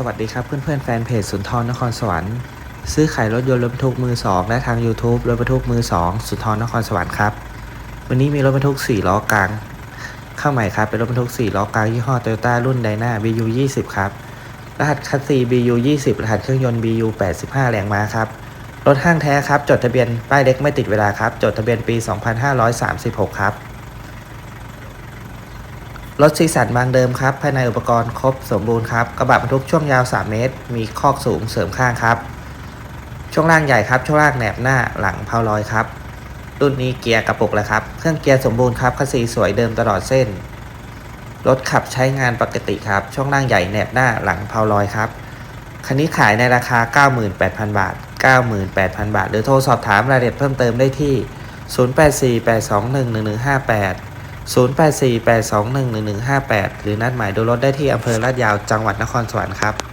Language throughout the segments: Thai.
สวัสดีครับเพื่อนๆแฟนเพจสุนทรนครสวรรค์ ซื้อขายรถยนต์รถบรรทุกมือ 2 และทาง YouTube รถบรรทุกมือ 2 สุนทรนครสวรรค์ครับ วันนี้มีรถบรรทุก 4 ล้อกลาง เข้าใหม่ครับ เป็นรถบรรทุก 4 ล้อกลางยี่ห้อ Toyota รุ่นไดนา BU 20ครับ รหัสคัสซี BU 20รหัสเครื่องยนต์ BU 85 แรงม้าครับ รถห้างแท้ครับ จดทะเบียนป้ายเล็กไม่ติดเวลาครับ จดทะเบียนปี 2536 ครับ รถซีสันบางเดิมครับ ภายในอุปกรณ์ครบสมบูรณ์ครับ กระบะบรรทุกช่วงยาว 3 เมตร มีคอกสูงเสริมข้างครับ ช่วงล่างใหญ่ครับ ช่วงล่างแหนบหน้าหลังเพาลอยครับ รุ่นนี้เกียร์กระปุกแล้วครับ เครื่องเกียร์สมบูรณ์ครับคัสซีสวยเดิมตลอดเส้น รถขับใช้งานปกติครับ ช่วงล่างใหญ่แหนบหน้าหลังเพาลอยครับ คันนี้ขายในราคา 98,000 บาท 98,000 บาท หรือโทรสอบถามรายละเอียดเพิ่มเติมได้ที่ 0848211158 0848211158 หรือนัดหมายดูรถได้ที่อำเภอลาดยาวจังหวัดนครสวรรค์ครับ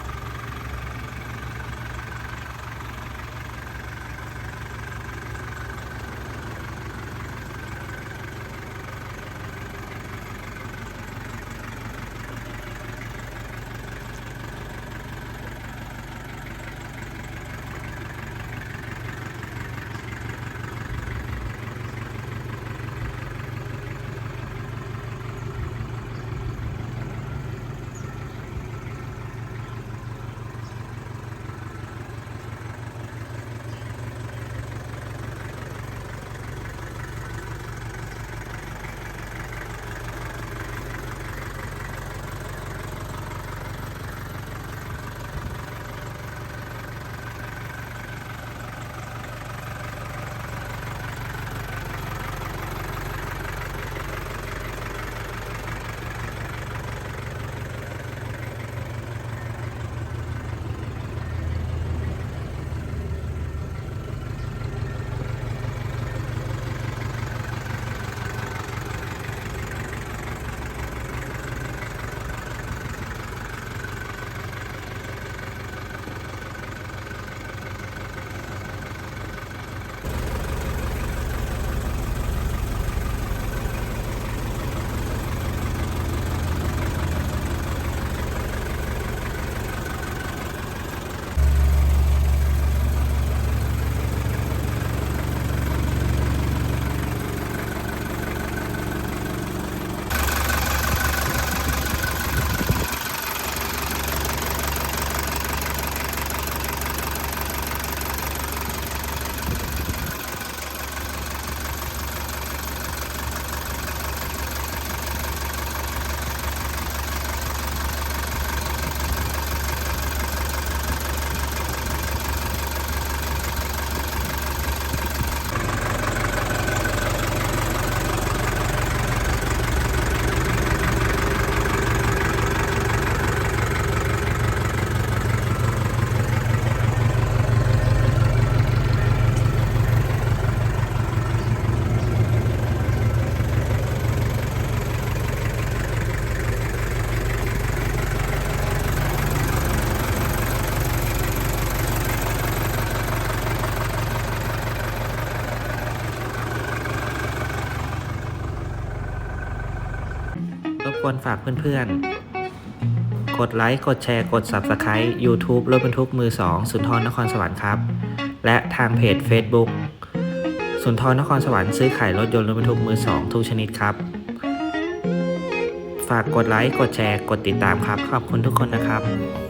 รบกวรฝากเพื่อนๆ กดไลค์ กดแชร์ กด Subscribe YouTube รถบรรทุกมือ 2 สุนทรนครสวรรค์ครับ และทางเพจ Facebook สุนทรนครสวรรค์ซื้อขายรถยนต์รถบรรทุกมือ 2 ทุกชนิดครับ ฝากกดไลค์ กดแชร์ กดติดตามครับ ขอบคุณทุกคนนะครับ